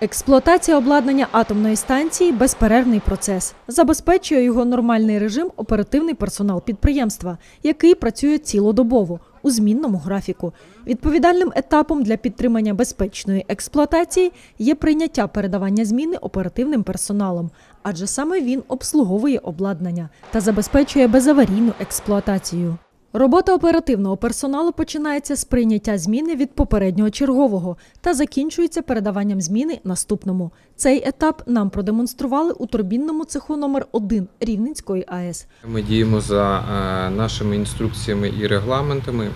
Експлуатація обладнання атомної станції безперервний процес. Забезпечує його нормальний режим оперативний персонал підприємства, який працює цілодобово у змінному графіку. Відповідальним етапом для підтримання безпечної експлуатації є прийняття передавання зміни оперативним персоналом, адже саме він обслуговує обладнання та забезпечує безаварійну експлуатацію. Робота оперативного персоналу починається з прийняття зміни від попереднього чергового та закінчується передаванням зміни наступному. Цей етап нам продемонстрували у турбінному цеху номер 1 Рівненської АЕС. Ми діємо за е, нашими інструкціями і регламентами.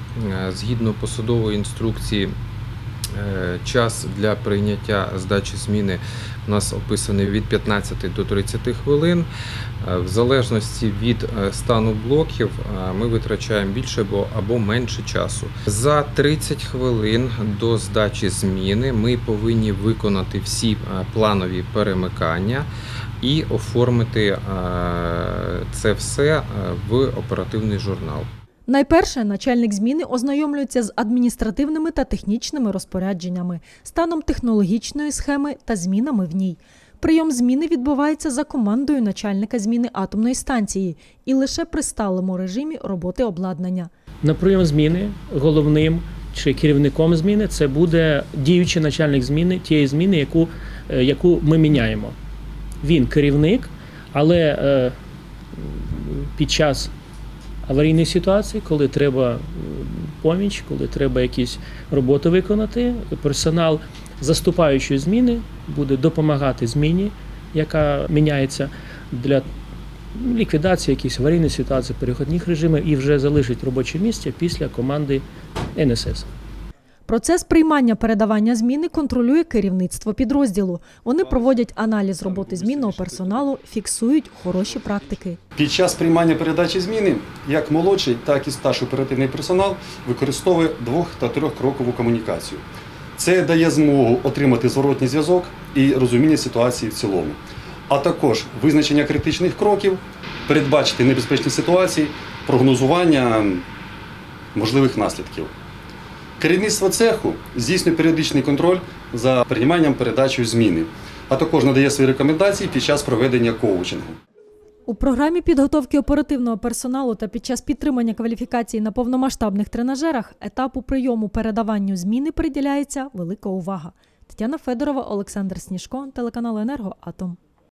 Е, Згідно посадової інструкції, час для прийняття здачі зміни у нас описаний від 15 до 30 хвилин. Е, В залежності від е, стану блоків е, ми витрачаємо більше або, менше часу. За 30 хвилин до здачі зміни ми повинні виконати всі е, планові перемикання і оформити е, це все е, в оперативний журнал. Найперше, начальник зміни ознайомлюється з адміністративними та технічними розпорядженнями, станом технологічної схеми та змінами в ній. Прийом зміни відбувається за командою начальника зміни атомної станції і лише при сталому режимі роботи обладнання. На прийом зміни головним чи керівником зміни це буде діючий начальник зміни тієї зміни, яку, е, яку ми міняємо. Він керівник, але е, під час аварійної ситуації, коли треба е, поміч, коли треба якісь роботи виконати, персонал заступаючої зміни буде допомагати зміні, яка міняється для ліквідації якихось аварійних ситуацій, переходних режимів і вже залишить робоче місце після команди НСС. Процес приймання передавання зміни контролює керівництво підрозділу. Вони проводять аналіз роботи змінного персоналу, фіксують хороші практики. Під час приймання передачі зміни як молодший, так і старший оперативний персонал використовує двох та трьохкрокову комунікацію. Це дає змогу отримати зворотній зв'язок і розуміння ситуації в цілому, а також визначення критичних кроків, передбачити небезпечні ситуації, прогнозування можливих наслідків. Керівництво цеху здійснює періодичний контроль за прийманням передачею зміни, а також надає свої рекомендації під час проведення коучингу. У програмі підготовки оперативного персоналу та під час підтримання кваліфікації на повномасштабних тренажерах етапу прийому передаванню зміни приділяється велика увага. Тетяна Федорова, Олександр Сніжко, телеканал Енерго Атом.